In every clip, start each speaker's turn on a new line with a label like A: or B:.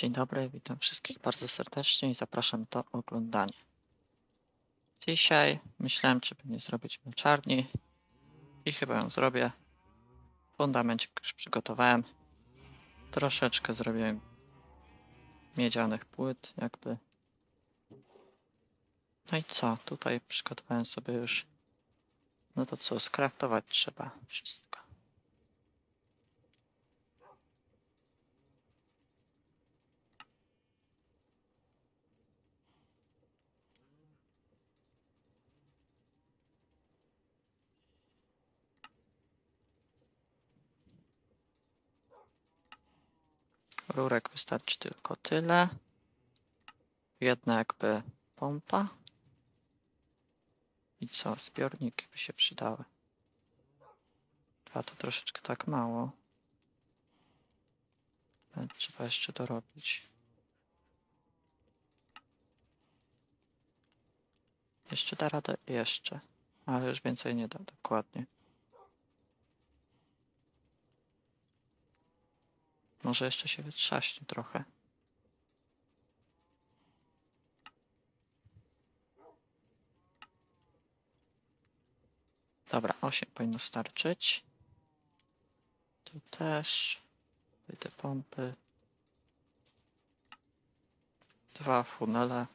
A: Dzień dobry, witam wszystkich bardzo serdecznie i zapraszam do oglądania. Dzisiaj myślałem, czy nie zrobić męczarni i chyba ją zrobię. Fundamencik już przygotowałem. Troszeczkę zrobiłem miedzianych płyt, jakby. No i co? Tutaj przygotowałem sobie już. No to co, skraftować trzeba wszystko. Rurek wystarczy tylko tyle. Jedna jakby pompa. I co? Zbiorniki by się przydały. Dwa to troszeczkę tak mało. Trzeba jeszcze dorobić. Jeszcze da radę? Jeszcze. Ale już więcej nie da, dokładnie. Może jeszcze się wytrzaśnie trochę. Dobra, 8 powinno starczyć. Tu też. Te pompy. Dwa funele.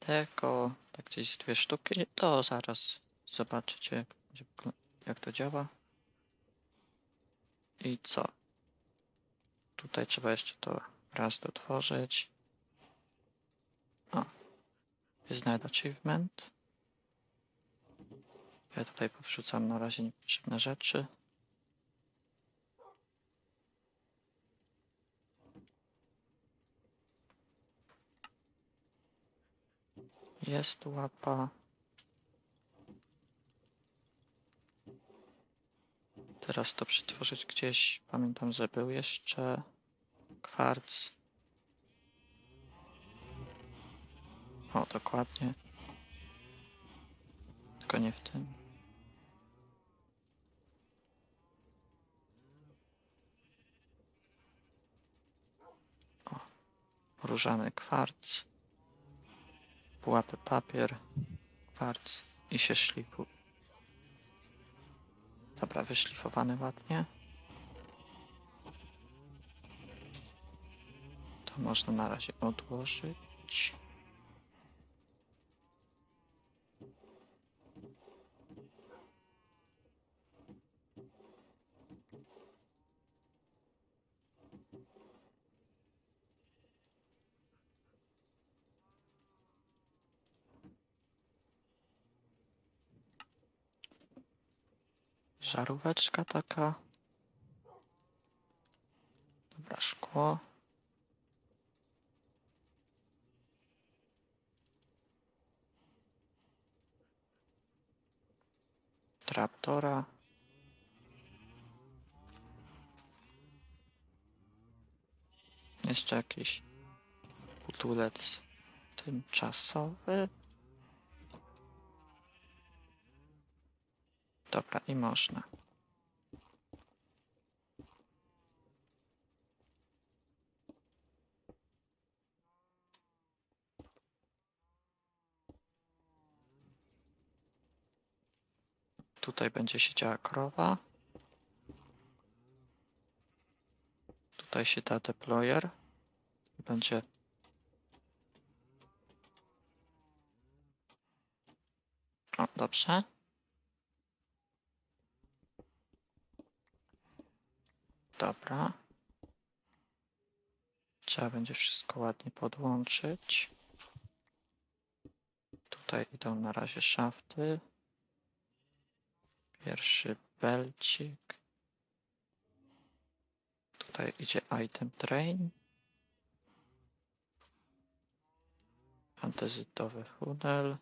A: Tego, tak gdzieś dwie sztuki. To zaraz zobaczycie, jak to działa. I co? Tutaj trzeba jeszcze to raz dotworzyć. O, nawet achievement. Ja tutaj powrzucam na razie niepotrzebne rzeczy. Jest łapa. Teraz to przetworzyć gdzieś. Pamiętam, że był jeszcze kwarc. O, dokładnie. Tylko nie w tym. O, różany kwarc. Pułapy papier, kwarc i się szlifu. Dobra, wyszlifowany ładnie. To można na razie odłożyć. Żaróweczka taka. Dobra, szkło. Traptora. Jeszcze jakiś butulec tymczasowy. Dobra, i można. Tutaj będzie siedziała krowa. Tutaj się da deployer. Będzie O, dobrze. Dobra. Trzeba będzie wszystko ładnie podłączyć. Tutaj idą na razie szafty. Pierwszy belcik. Tutaj idzie item train. Antezytowy funel.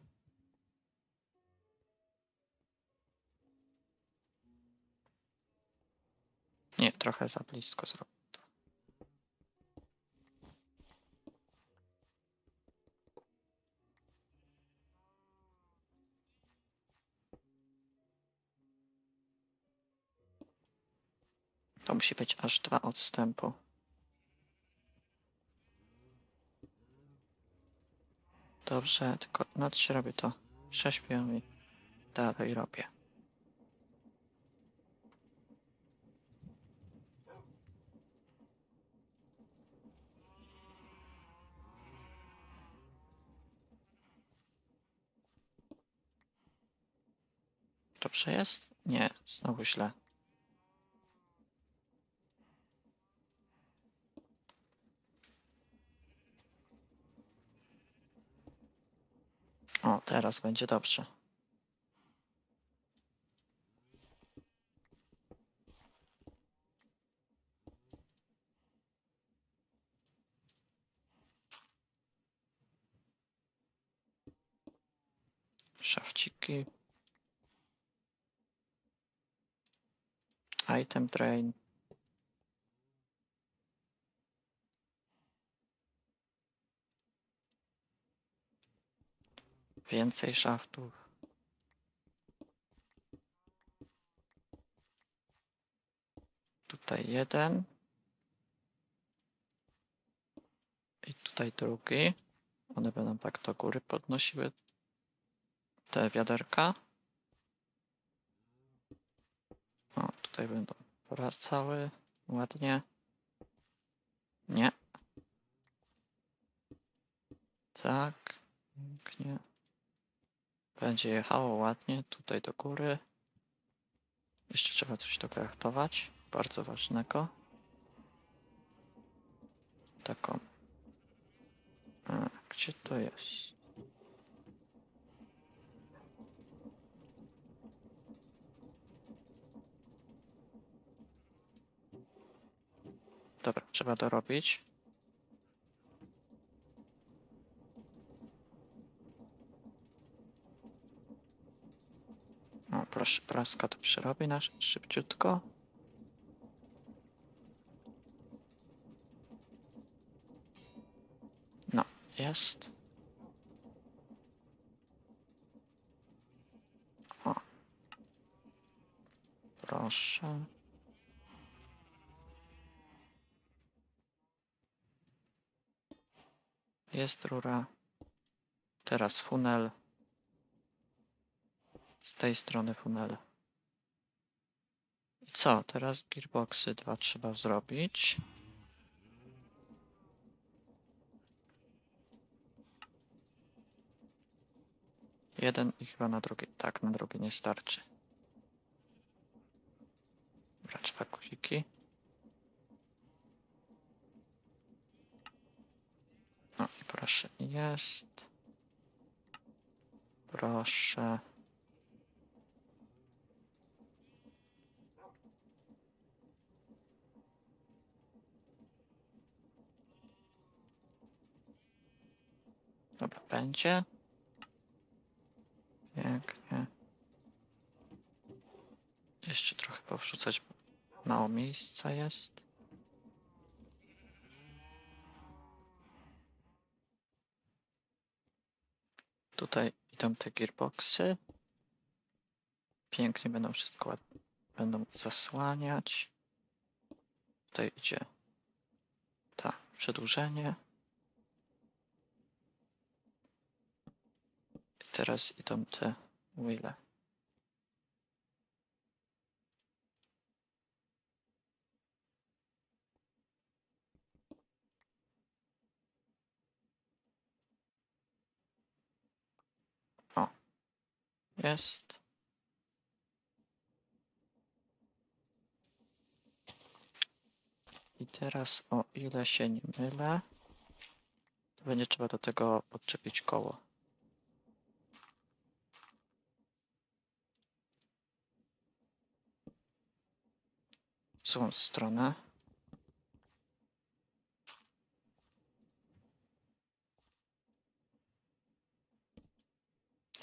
A: Nie, trochę za blisko zrobię to. Musi być aż dwa odstępu. Dobrze, tylko nad się robię to. Prześpię i dalej robię. Dobrze jest? Nie, znowu źle. O, teraz będzie dobrze. Szafciki. Item drain. Więcej szaftów. Tutaj jeden. I tutaj drugi. One będą tak do góry podnosiły te wiaderka. O, tutaj będą wracały ładnie. Nie. Tak. Pięknie. Będzie jechało ładnie tutaj do góry. Jeszcze trzeba coś dograftować. Bardzo ważnego. Taką. A, gdzie to jest? Dobra, trzeba dorobić. O, proszę, praska to przerobi nasz szybciutko. No, jest. O. Proszę. Jest rura. Teraz funel. Z tej strony funel. I co? Teraz gearboxy dwa trzeba zrobić. Jeden i chyba na drugi. Tak, na drugi nie starczy. Dobra, dwa guziki. I proszę, jest. Proszę. Dobra, będzie. Pięknie. Jeszcze trochę powrzucać, mało miejsca jest. Tutaj idą te gearboxy. Pięknie będą wszystko będą zasłaniać. Tutaj idzie ta przedłużenie. I teraz idą te wheele. O, jest. I teraz, o ile się nie mylę, to będzie trzeba do tego podczepić koło. W złą stronę.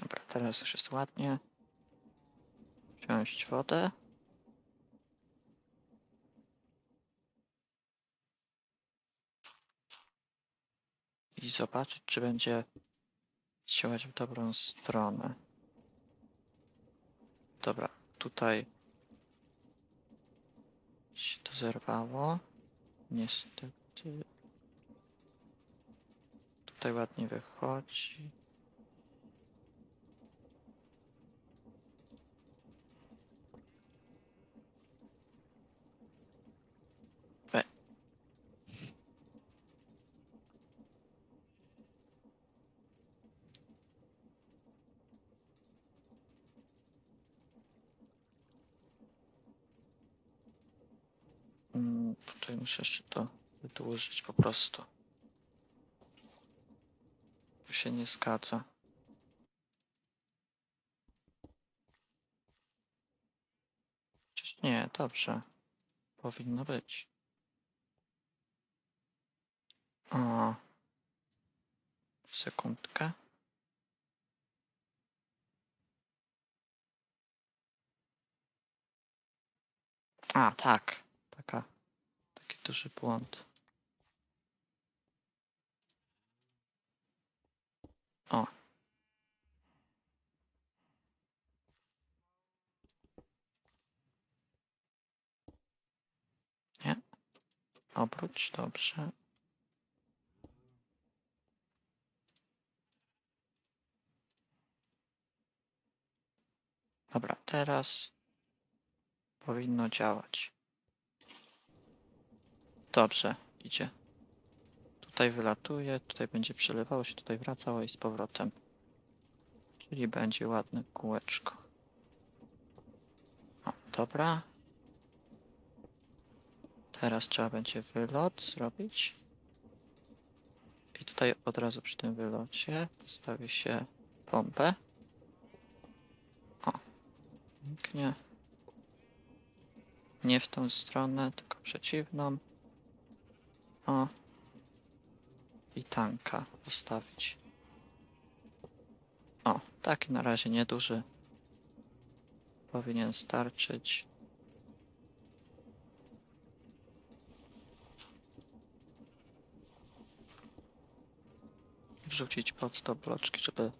A: Dobra, teraz już jest ładnie. Wziąć wodę. I zobaczyć, czy będzie działać w dobrą stronę. Dobra, tutaj się to zerwało. Niestety. Tutaj ładnie wychodzi. E. Mm, Tutaj muszę jeszcze to wydłużyć po prostu. Tu się nie zgadza. Nie, dobrze. Powinno być. O. Sekundkę. A, tak. Taka, duży błąd. O. Nie. Obróć, dobrze. Dobra, teraz powinno działać. Dobrze, idzie. Tutaj wylatuje, tutaj będzie przelewało się, tutaj wracało i z powrotem. Czyli będzie ładne kółeczko. O, dobra. Teraz trzeba będzie wylot zrobić. I tutaj od razu przy tym wylocie postawi się pompę. O, pięknie. Nie w tą stronę, tylko przeciwną. O. I tanka postawić. O, taki na razie nieduży. Powinien starczyć. Wrzucić pod to bloczki, żeby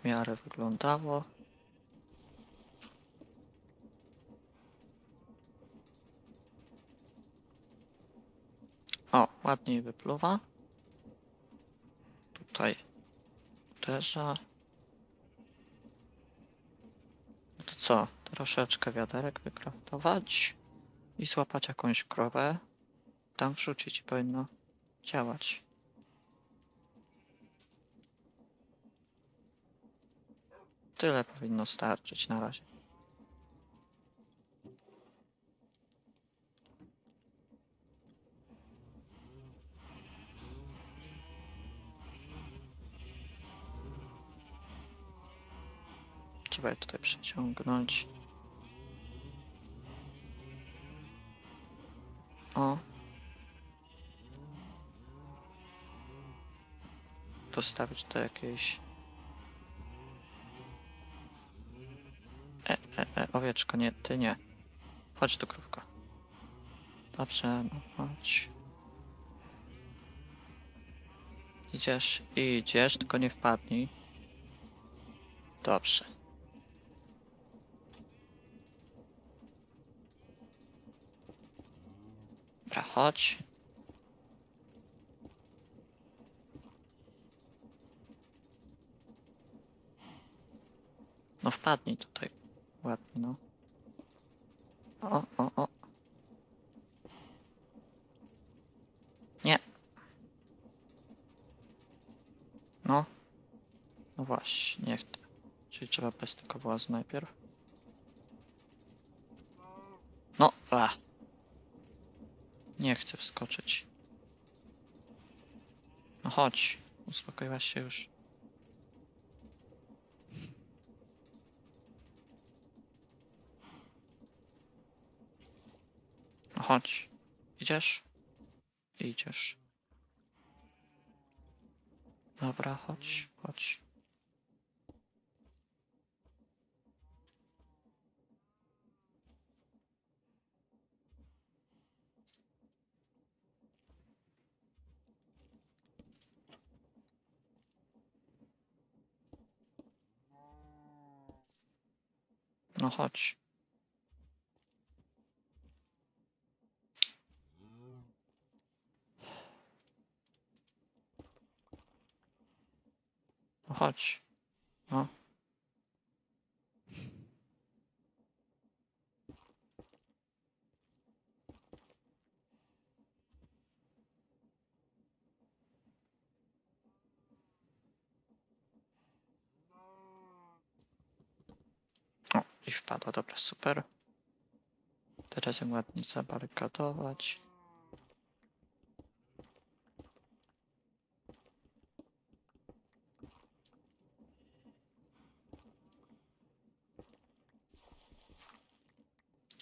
A: w miarę wyglądało. O, ładniej wypluwa. Tutaj uderza. No to co? Troszeczkę wiaderek wykraftować i złapać jakąś krowę. Tam wrzucić i powinno działać. Tyle powinno starczyć na razie. Tutaj przeciągnąć. O. Postawić to jakieś. E, e, e, owieczko, nie, ty nie. Chodź tu, krówko. Dobrze, no chodź. Idziesz, idziesz, tylko nie wpadnij. Dobrze. Dobra, chodź. No wpadnij tutaj. Ładnie, no. O, o, o. Nie. No. No właśnie, niech to. Czyli trzeba bez tego włazu najpierw. No, a. Nie chcę wskoczyć. No chodź, uspokoiłaś się już. No chodź. Idziesz? Idziesz. Dobra, chodź, chodź. No chodź. No chodź. I wpadła, dobra, super. Teraz ją ładnie zabarykadować.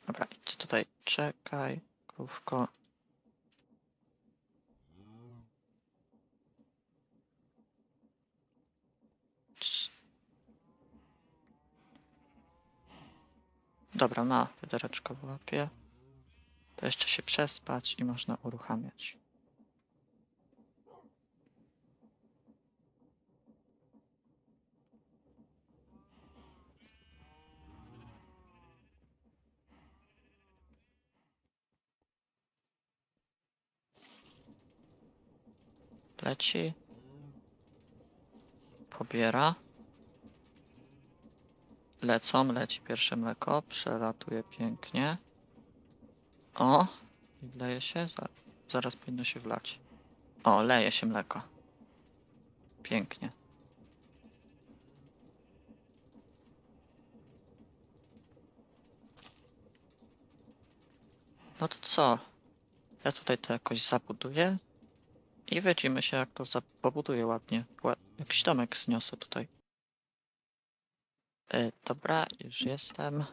A: Dobra, ty tutaj czekaj, krówko. Dobra, na wiadereczko w łapie. To jeszcze się przespać i można uruchamiać. Leci. Pobiera. Lecą, leci pierwsze mleko, przelatuje pięknie. O, wleje się, za, zaraz powinno się wlać. O, leje się mleko. Pięknie. No to co? Ja tutaj to jakoś zabuduję i widzimy się jak to pobuduję ładnie. Ła- Jakiś domek zniosę tutaj. E, dobra, już jestem.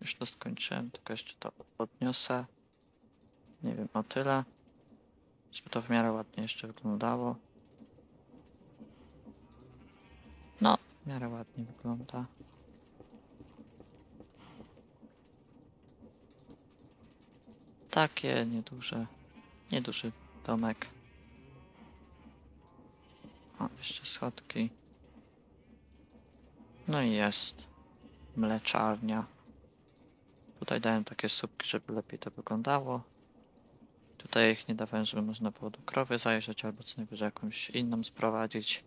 A: Już to skończyłem, tylko jeszcze to podniosę. Nie wiem, o tyle. Żeby to w miarę ładnie jeszcze wyglądało. No, w miarę ładnie wygląda. Takie nieduże, nieduży domek. O, jeszcze schodki. No i jest mleczarnia. Tutaj dałem takie słupki, żeby lepiej to wyglądało. Tutaj ich nie dawałem, żeby można było do krowy zajrzeć albo co najwyżej jakąś inną sprowadzić.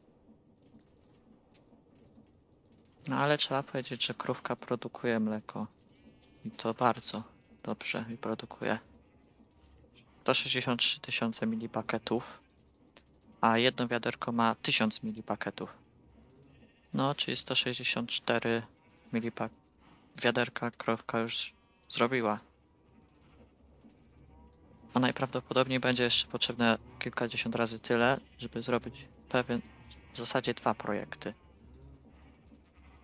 A: No ale trzeba powiedzieć, że krówka produkuje mleko. I to bardzo dobrze i produkuje. 163 tysiące milipaketów, a jedno wiaderko ma 1000 milipaketów. No, czyli 164 milipak wiaderka krowka już zrobiła. A najprawdopodobniej będzie jeszcze potrzebne kilkadziesiąt razy tyle, żeby zrobić pewien, w zasadzie dwa projekty.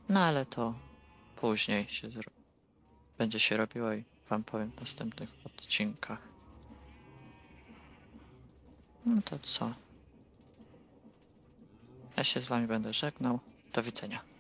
A: No ale to później się będzie się robiło i wam powiem w następnych odcinkach. No to co? Ja się z wami będę żegnał. Do widzenia.